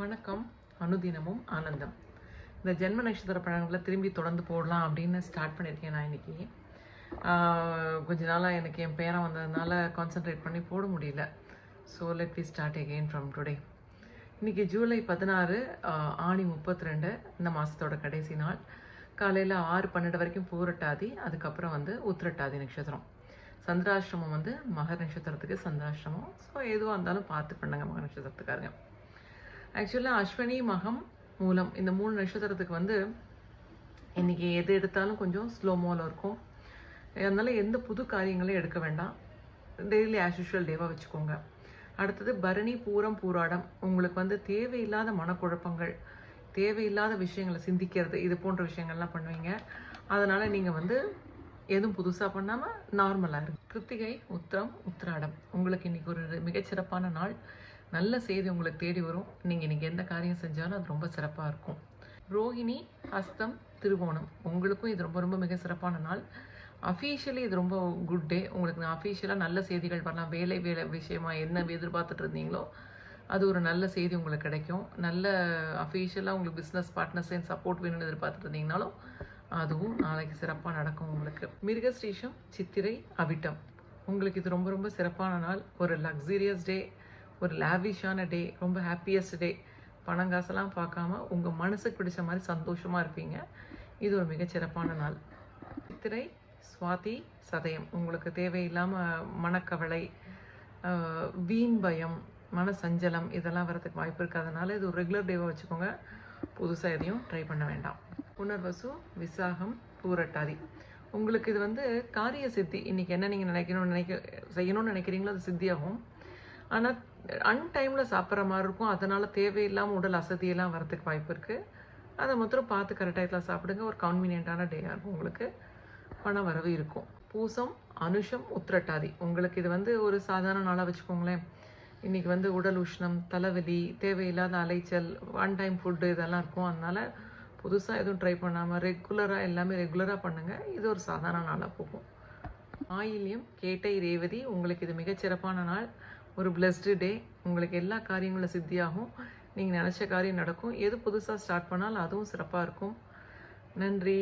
வணக்கம். அனுதினமும் ஆனந்தம். இந்த ஜென்ம நட்சத்திர பழங்களை திரும்பி தொடர்ந்து போடலாம் அப்படின்னு ஸ்டார்ட் பண்ணியிருக்கேன் நான் இன்னைக்கு. கொஞ்ச நாளாக எனக்கு என் பேரன் வந்ததுனால கான்சென்ட்ரேட் பண்ணி போட முடியல. So let we start again from today இன்னைக்கு ஜூலை பதினாறு ஆணி முப்பத்தி ரெண்டு இந்த மாதத்தோட கடைசி நாள். காலையில் ஆறு பன்னெண்டு வரைக்கும் பூரட்டாதி அதுக்கப்புறம் வந்து உத்திரட்டாதி நட்சத்திரம். சந்திராஷ்டிரமம் வந்து மகர் நட்சத்திரத்துக்கு சந்திராஷ்டிரமம். ஸோ எதுவாக இருந்தாலும் பார்த்து பண்ணுங்க மகர் நட்சத்திரத்துக்காரங்க. ஆக்சுவலாக அஸ்வினி மகம் மூலம் இந்த மூணு நட்சத்திரத்துக்கு வந்து இன்னைக்கு எது எடுத்தாலும் கொஞ்சம் ஸ்லோமோவில் இருக்கும். அதனால் எந்த புது காரியங்களையும் எடுக்க வேண்டாம். டெய்லி ஆஸ் யூஷுவல் டேவாக வச்சுக்கோங்க. அடுத்தது பரணி பூரம் பூராடம். உங்களுக்கு வந்து தேவையில்லாத மனக்குழப்பங்கள் தேவையில்லாத விஷயங்களை சிந்திக்கிறது இது போன்ற விஷயங்கள்லாம் பண்ணுவீங்க. அதனால் நீங்கள் வந்து எதுவும் புதுசாக பண்ணாமல் நார்மலாக இருக்கு கிருத்திகை உத்திரம் உத்திராடம். உங்களுக்கு இன்னைக்கு ஒரு மிகச்சிறப்பான நாள். நல்ல செய்தி உங்களுக்கு தேடி வரும். நீங்கள் இன்றைக்கி எந்த காரியம் செஞ்சாலும் அது ரொம்ப சிறப்பாக இருக்கும். ரோஹிணி ஹஸ்தம் திருவோணம். உங்களுக்கும் இது ரொம்ப ரொம்ப மிக சிறப்பான நாள். அஃபீஷியலி இது ரொம்ப குட் டே உங்களுக்கு அஃபீஷியலாக நல்ல செய்திகள் வரலாம். வேலை வேலை விஷயமா என்ன எதிர்பார்த்துட்டு இருந்தீங்களோ அது ஒரு நல்ல செய்தி உங்களுக்கு கிடைக்கும். நல்ல அஃபீஷியலாக உங்களுக்கு பிஸ்னஸ் பார்ட்னர்ஸ் சப்போர்ட் வேணும்னு எதிர்பார்த்துட்டு இருந்தீங்கனாலும் அதுவும் நாளைக்கு சிறப்பாக நடக்கும் உங்களுக்கு. மிருகஸ்ரீஷம் சித்திரை அவிட்டம். உங்களுக்கு இது ரொம்ப ரொம்ப சிறப்பான நாள். ஒரு லக்ஸீரியஸ் டே ஒரு லாவிஷான டே ரொம்ப ஹாப்பியஸ்ட் டே. பணம் காசெல்லாம் பார்க்காம உங்கள் மனசுக்கு பிடிச்ச மாதிரி சந்தோஷமாக இருப்பீங்க. இது ஒரு மிகச்சிறப்பான நாள். சித்திரை சுவாதி சதயம். உங்களுக்கு தேவையில்லாமல் மனக்கவலை வீண் பயம் மன சஞ்சலம் இதெல்லாம் வரதுக்கு வாய்ப்பு இருக்காதனால இது ஒரு ரெகுலர் டேவாக வச்சுக்கோங்க. புதுசாக எதையும் ட்ரை பண்ண வேண்டாம். புனர்வசு விசாகம் பூரட்டாதி. உங்களுக்கு இது வந்து காரிய சித்தி. இன்றைக்கி என்ன நீங்கள் நினைக்கணும்னு நினைக்க செய்யணும்னு நினைக்கிறீங்களோ அது சித்தியாகும். ஆனால் அன்டைமில் சாப்பிட்ற மாதிரி இருக்கும். அதனால் தேவையில்லாமல் உடல் அசதியெல்லாம் வரதுக்கு வாய்ப்பு இருக்குது அதை மாத்திரம் பார்த்து கரெக்ட் டயத்தில் சாப்பிடுங்க. ஒரு கன்வீனியண்ட்டான டேயாக இருக்கும் உங்களுக்கு. பண வரவு இருக்கும். பூசம் அனுஷம் உத்திரட்டாதி. உங்களுக்கு இது வந்து ஒரு சாதாரண நாளாக வச்சுக்கோங்களேன். இன்னைக்கு வந்து உடல் உஷ்ணம் தலைவலி தேவையில்லாத அலைச்சல் ஒன் டைம் ஃபுட்டு இதெல்லாம் இருக்கும். அதனால் புதுசாக எதுவும் ட்ரை பண்ணாமல் ரெகுலராக எல்லாமே ரெகுலராக பண்ணுங்கள் இது ஒரு சாதாரண நாளாக போகும். ஆயில்யம் கேட்டை ரேவதி உங்களுக்கு இது மிகச்சிறப்பான நாள். ஒரு பிளஸ்டு டே உங்களுக்கு எல்லா காரியங்களும் சித்தியாகும். நீங்கள் நினச்ச காரியம் நடக்கும். எது புதுசாக ஸ்டார்ட் பண்ணாலும் அதுவும் சிறப்பாக இருக்கும். நன்றி.